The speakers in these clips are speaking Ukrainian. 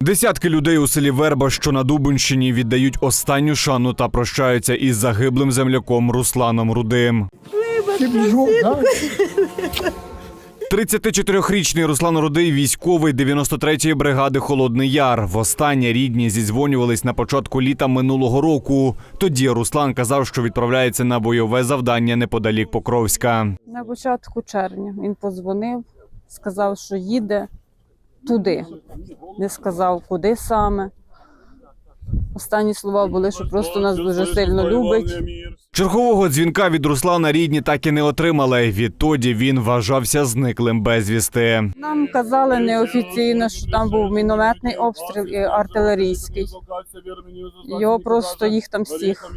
Десятки людей у селі Верба, що на Дубинщині, віддають останню шану та прощаються із загиблим земляком Русланом Рудим. 34-річний Руслан Рудий, військовий 93-ї бригади Холодний Яр. Востаннє рідні зідзвонювались на початку літа минулого року. Тоді Руслан казав, що відправляється на бойове завдання неподалік Покровська. На початку червня він подзвонив, сказав, що їде туди. Не сказав, куди саме. Останні слова були, що просто нас дуже сильно любить. Чергового дзвінка від Руслана рідні так і не отримали. Відтоді він вважався зниклим безвісти. Нам казали неофіційно, що там був мінометний обстріл і артилерійський. Його просто їх там всіх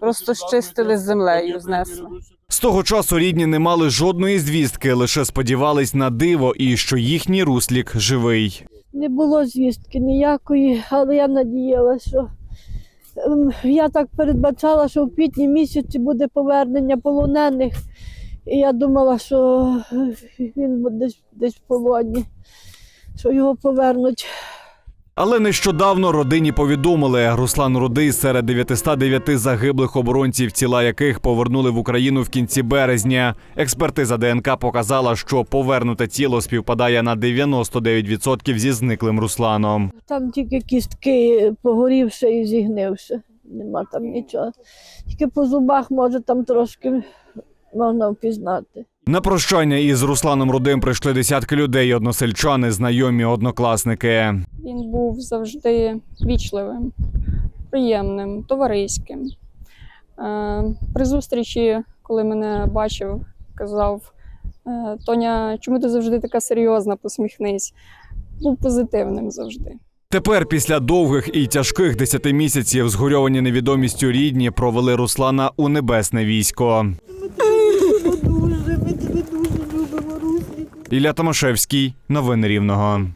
просто щистили з землею, знесли. З того часу рідні не мали жодної звістки, лише сподівались на диво і що їхній руслік живий. Не було звістки ніякої, але я надіялася, що ем, я так передбачала, що в квітні місяці буде повернення полонених. І я думала, що він буде десь в полоні, що його повернуть. Але нещодавно родині повідомили, Руслан Рудий серед 909 загиблих оборонців, тіла яких повернули в Україну в кінці березня. Експертиза ДНК показала, що повернуте тіло співпадає на 99% зі зниклим Русланом. Там тільки кістки погорівши і зігнивши. Нема там нічого. Тільки по зубах, може, там трошки можна впізнати. На прощання із Русланом Рудим прийшли десятки людей, односельчани, знайомі, однокласники. Він був завжди вічливим, приємним, товариським. Е, При зустрічі, коли мене бачив, казав: «Е, Тоня, чому ти завжди така серйозна, посміхнись? Був позитивним завжди. Тепер, після довгих і тяжких десяти місяців, згорьовані невідомістю рідні провели Руслана у небесне військо. Ілля Томашевський, новини Рівного.